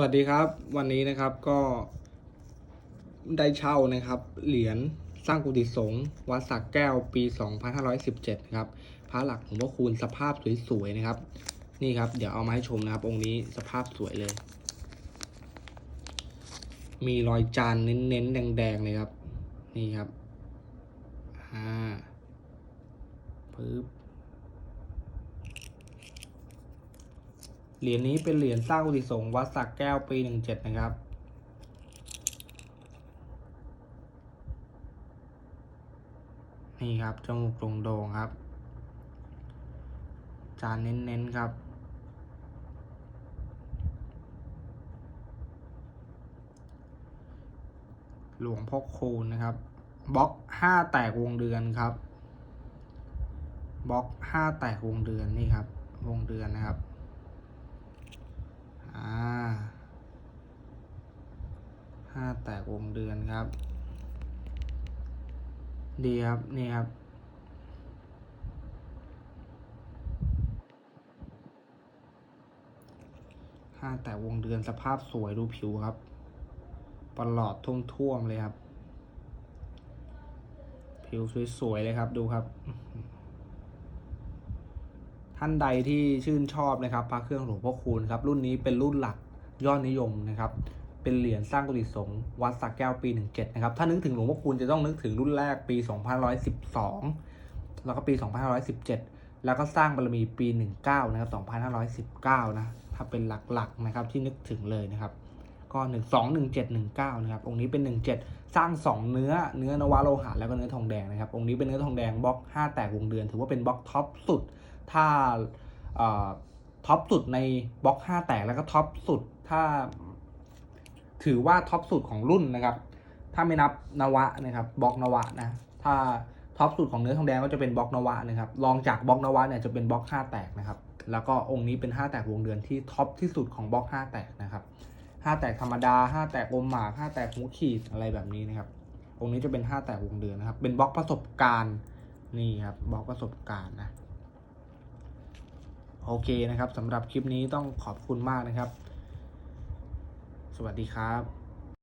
สวัสดีครับวันนี้นะครับก็ได้เช่านะครับเหรียญสร้างกุฏิสงฆ์วัดสักแก้วปี 2517นะครับพระหลักหลวงพ่อคูณสภาพสวยๆนะครับ นี่ครับ เดี๋ยวเอามาให้ชมนะครับ องค์นี้สภาพสวยเลย มีรอยจานเน้นๆ แดงๆเลยครับ นี่ครับอ่าปึ๊บ เหรียญนี้เป็นเหรียญสร้างกุฏิสงวัดสักแก้วปีหนึ่งเจ็ดนะครับ นี่ครับจมูกโด่งๆครับ จานเน้นๆครับหลวงพ่อคูณนะครับ บล็อกห้าแตกวงเดือนครับ บล็อกห้าแตกวงเดือนนี่ครับ วงเดือนนะครับ อ่าห้าแตกวงเดือนครับ ดีครับ นี่ครับ ห้าแตกวงเดือนสภาพสวยดูผิวครับปลอดท่วมๆเลยครับ ผิวสวยๆเลยครับดูครับ ท่านใดที่ชื่นชอบนะครับพระเครื่องหลวงพ่อคูณครับรุ่นนี้เป็นรุ่นหลักยอดนิยมนะครับเป็นเหรียญสร้างกุฏิสงฆ์วัดสักแก้วปี 17นะครับถ้านึกถึงหลวงพ่อคูณจะต้องนึกถึงรุ่นแรกปี 2512 แล้วก็ปี 2517 แล้วก็สร้างบารมีปี 19นะครับ2519 นะถ้าเป็นหลักๆนะครับที่นึกถึงเลยนะครับก็ 1 2 1 7 1 9นะครับองค์นี้เป็น 17 สร้าง 2 เนื้อเนื้อนวโลหะแล้วก็เนื้อทองแดงนะครับองค์นี้เป็นเนื้อทองแดงบล็อก 5 แตกวงเดือน ถือว่าเป็นบล็อกท็อปสุด ถ้าท็อปสุดในบล็อก 5 แตกแล้วก็ท็อปสุดถ้า ถือว่าท็อปสุดของรุ่นนะครับ ถ้าไม่นับนวะนะครับบล็อกนวะนะถ้าท็อปสุดของเนื้อทองแดงก็จะเป็นบล็อกนวะนะครับรองจากบล็อกนวะเนี่ยจะเป็นบล็อก 5 แตกนะครับ แล้วก็องค์นี้เป็น 5 แตกวงเดือนที่ท็อปที่สุดของบล็อก 5 แตกนะครับ 5 แตกธรรมดา 5 แตกอมหมาก5แตกหูขีดอะไรแบบนี้นะครับ องค์นี้จะเป็น 5 แตกวงเดือนนะครับ เป็นบล็อกประสบการณ์นี่ครับบล็อกประสบการณ์นะ โอเคนะครับสำหรับคลิปนี้ต้องขอบคุณมากนะครับ สวัสดีครับ